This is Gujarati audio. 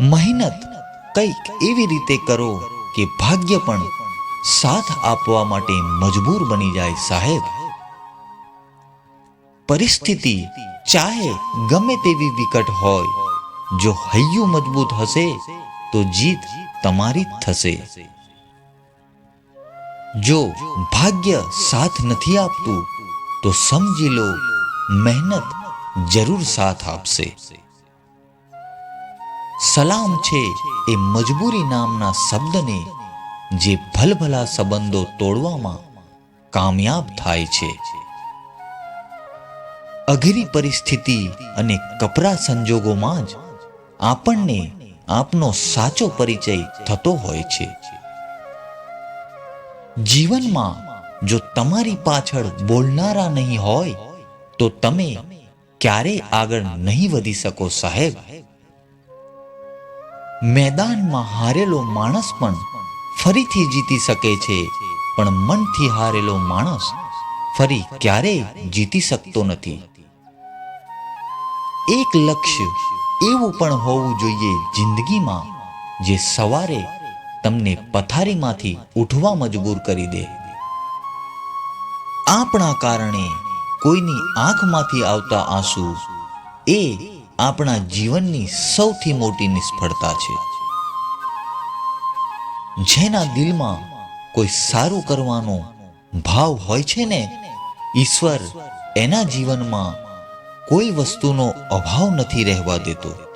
મહેનત કંઈક એવી રીતે કરો કે ભાગ્ય પણ સાથ આપવા માટે મજબૂર બની જાય સાહેબ. પરિસ્થિતિ ચાહે ગમે તેવી વિકટ હોય, જો હૈયું મજબૂત હશે તો જીત તમારી થશે. જો ભાગ્ય સાથ નથી આપતું, તો સમજી લો મહેનત જરૂર સાથ આપશે. સલામ છે એ મજબૂરી નામના શબ્દને જે ભલભલા સંબંધો તોડવામાં કામયાબ થાય છે. અઘરી પરિસ્થિતિ અને કપરા સંજોગોમાં જ આપણને આપનો સાચો પરિચય થતો હોય છે. જીવનમાં જો તમારી પાછળ બોલનારા નહીં હોય, તો તમે ક્યારેય આગળ નહીં વધી શકો સાહેબ. મેદાનમાં હારેલો માણસ પણ ફરીથી જીતી શકે છે. પણ મનથી હારેલો માણસ ફરી ક્યારેય જીતી શકતો નથી. એક લક્ષ્ય એવું પણ હોવું જોઈએ જિંદગીમાં જે સવારે તમને પથારીમાંથી ઉઠવા મજબૂર કરી દે. આપણા કારણે કોઈની આંખમાંથી આવતા આંસુ એ આપણા જીવનની સૌથી મોટી નિષ્ફળતા છે. જેના દિલમાં કોઈ સારું કરવાનો ભાવ હોય છે ને, ઈશ્વર એના જીવનમાં કોઈ વસ્તુનો અભાવ નથી રહેવા દેતો.